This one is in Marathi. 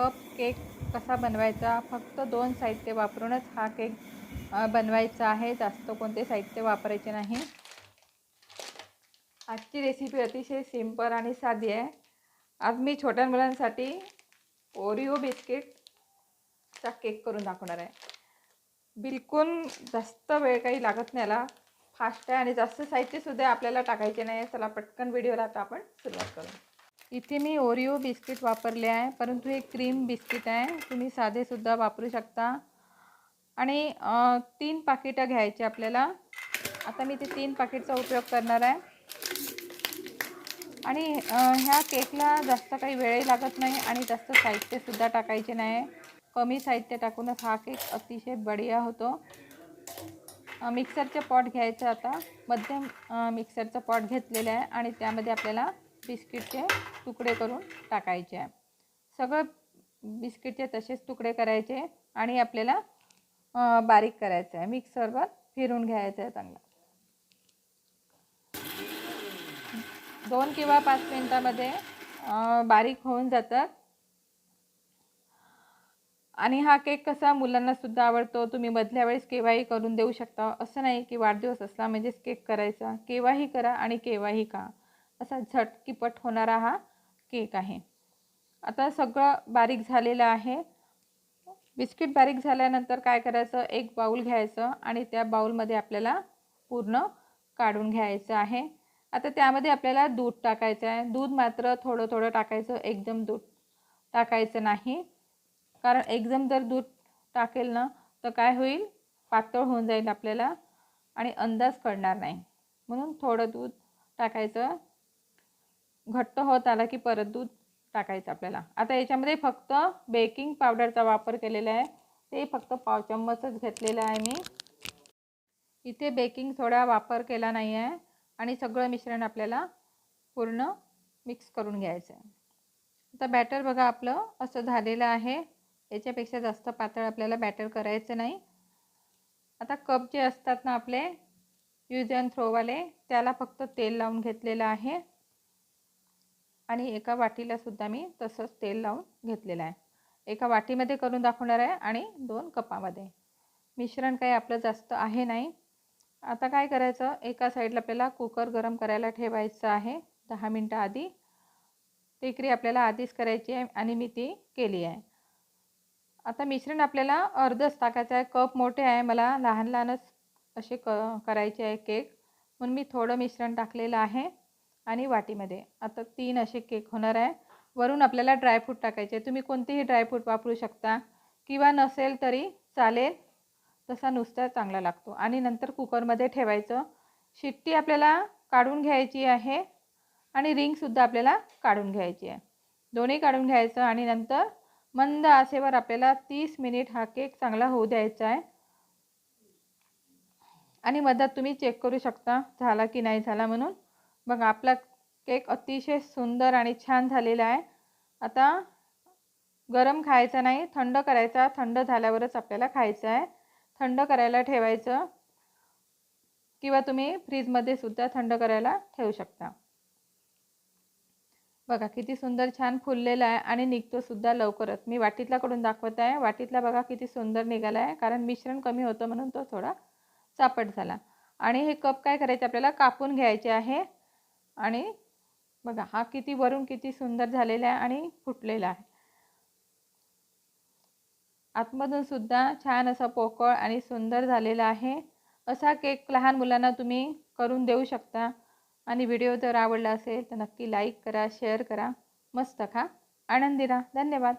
कप केक कसा बनवायचा? फक्त दोन साहित्य वापरूनच हा केक बनवायचा आहे. जास्त कोणते साहित्य वापरायचे नाही. आजची रेसिपी अतिशय सिंपल आणि साधी आहे. आज मी छोट्या मुलांसाठी ओरिओ बिस्किटचा केक करून दाखवणार आहे. बिलकुल जास्त वेळ काही लागत नाही याला. फास्ट आहे आणि जास्त साहित्यसुद्धा आपल्याला टाकायचे नाही. चला पटकन व्हिडिओला आता आपण सुरुवात करू. इथे मी ओरिओ बिस्किट वापरले आहे परंतु हे क्रीम बिस्किट आहे. तुम्ही साधेसुद्धा वापरू शकता. आणि तीन पाकिटं घ्यायचे आपल्याला. आता मी ते तीन पाकिटचा उपयोग करणार आहे. आणि ह्या केकला जास्त काही वेळही लागत नाही आणि जास्त साहित्यसुद्धा टाकायचे नाही. कमी साहित्य टाकूनच हा केक अतिशय बढिया होतो. मिक्सरचं पॉट घ्यायचं आता. मध्यम मिक्सरचं पॉट घेतलेलं आहे आणि त्यामध्ये आपल्याला बिस्किटचे तुकडे करून टाकायचे आहे. सगळं बिस्किटचे तसेच तुकडे करायचे आणि आपल्याला बारीक करायचं आहे. मिक्सरवर फिरून घ्यायचं आहे चांगलं दोन किंवा पाच मिनटामध्ये बारीक होऊन जातात. आणि हा केक कसा मुलांना सुद्धा आवडतो तुम्ही मधल्या वेळेस केव्हाही करून देऊ शकता. असं नाही की वाढदिवस असला म्हणजेच केक करायचा. केव्हाही करा आणि केव्हाही का असा झटकीपट होणारा हा केक आहे. आता सगळं बारीक झालेलं आहे. बिस्किट बारीक झाल्यानंतर काय करायचं? एक बाऊल घ्यायचं आणि त्या बाऊलमध्ये आपल्याला पूर्ण काढून घ्यायचं आहे. आता त्यामध्ये आपल्याला दूध टाकायचं आहे. दूध मात्र थोडं थोडं टाकायचं. एकदम दूध टाकायचं नाही. कारण एकदम जर दूध टाकेल ना तर काय होईल? पातळ होऊन जाईल आपल्याला आणि अंदाज कळणार नाही. म्हणून थोडं दूध टाकायचं. घट्ट होत आला की परत दूध टाकायचं आपल्याला. आता याच्यामध्ये फक्त बेकिंग पावडरचा वापर केलेला आहे. ते फक्त पाव चम्मचच घेतलेलं आहे मी. इथे बेकिंग सोडा वापर केला नाही आहे. आणि सगळं मिश्रण आपल्याला पूर्ण मिक्स करून घ्यायचं आहे. आता बॅटर बघा आपलं असं झालेलं आहे. याच्यापेक्षा जास्त पातळ आपल्याला बॅटर करायचं नाही. आता कप जे असतात ना आपले यूज अँड थ्रोवाले त्याला फक्त तेल लावून घेतलेलं आहे. आणि एका वाटीला सुद्धा मी तसंच तेल लावून घेतलेलं आहे. एका वाटीमध्ये करून दाखवणार आहे आणि दोन कपामध्ये. मिश्रण काही आपलं जास्त आहे नाही. आता काय करायचं? एका साईडला आपल्याला कुकर गरम करायला ठेवायचं आहे दहा मिनटं आधी. टेकरी आपल्याला आधीच करायची आहे आणि मी ती केली आहे. आता मिश्रण आपल्याला अर्धच टाकायचं आहे. कप मोठे आहे. मला लहान लहानच असे क करायचे आहे केक. म्हणून मी थोडं मिश्रण टाकलेलं आहे. आणि वाटीमध्ये. आता तीन असे केक होणार आहे. वरून आपल्याला ड्रायफ्रूट टाकायचे तुम्ही कोणतेही ड्रायफ्रूट वापरू शकता. किंवा नसेल तरी चालेल. तसा नुसता चांगला लागतो. आणि नंतर कुकरमध्ये ठेवायचं. शिट्टी आपल्याला काढून घ्यायची आहे. आणि रिंगसुद्धा आपल्याला काढून घ्यायची आहे. दोन्ही काढून घ्यायचं आणि नंतर मंद आसेवर आपल्याला तीस मिनिट हा केक चांगला होऊ द्यायचा आहे. आणि मधात तुम्ही चेक करू शकता. झाला की नाही झाला म्हणून. बघा आपला केक अतिशय सुंदर आणि छान झालेला आहे. आता गरम खायचा नाही थंड करायचा. थंड झाल्यावरच आपल्याला खायचं आहे. थंड करायला ठेवायचं किंवा तुम्ही फ्रीजमध्ये सुद्धा थंड करायला ठेवू शकता. बघा किती सुंदर छान फुललेला आहे आणि निघतो सुद्धा लवकरच. मी वाटीतला कडून दाखवत आहे. वाटीतला बघा किती सुंदर निघाला आहे. कारण मिश्रण कमी होतं म्हणून तो थोडा चापट झाला. आणि हे कप काय करायचे? आपल्याला कापून घ्यायचे आहे. आणि बघा हा किती वरून किती सुंदर झालेला आहे आणि फुटलेला आहे. आतमधून सुद्धा छान असा पोकळ आणि सुंदर झालेला आहे. असा केक लहान मुलांना तुम्ही करून देऊ शकता. आणि व्हिडिओ जर आवडला असेल तर नक्की लाईक करा शेअर करा. मस्त खा. आनंदी राहा धन्यवाद.